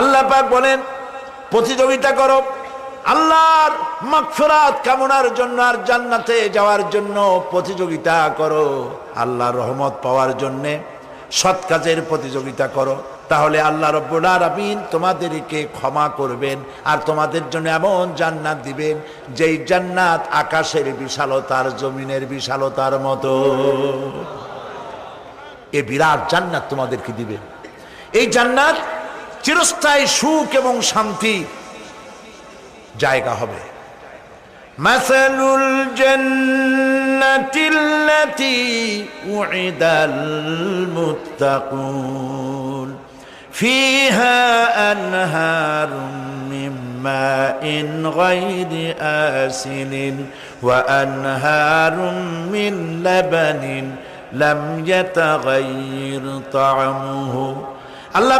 আল্লাহ পাক বলেন, প্রতিযোগিতা করো। আল্লাহর মাগফিরাত কামনার জন্য আর জান্নাতে যাওয়ার জন্য প্রতিযোগিতা করো। আল্লাহর রহমত পাওয়ার জন্য সৎ কাজের প্রতিযোগিতা করো। তাহলে আল্লাহ রব্বুল আলামিন তোমাদেরকে ক্ষমা করবেন আর তোমাদের জন্য এমন জান্নাত দিবেন, যেই জান্নাত আকাশের বিশালতার, জমিনের বিশালতার মতো। এ বিরাট জান্নাত তোমাদেরকে দিবেন এই জান্নাত চিরস্থায়ী সুখ এবং শান্তি জায়গা হবে। মাসালুল জান্নাতিল্লাতি উইদাল মুত্তাকুন। ফিহা আনহারুন মিন মাইন গায়রি আসিনিন ওয়া আনহারুম মিন আল্লাহ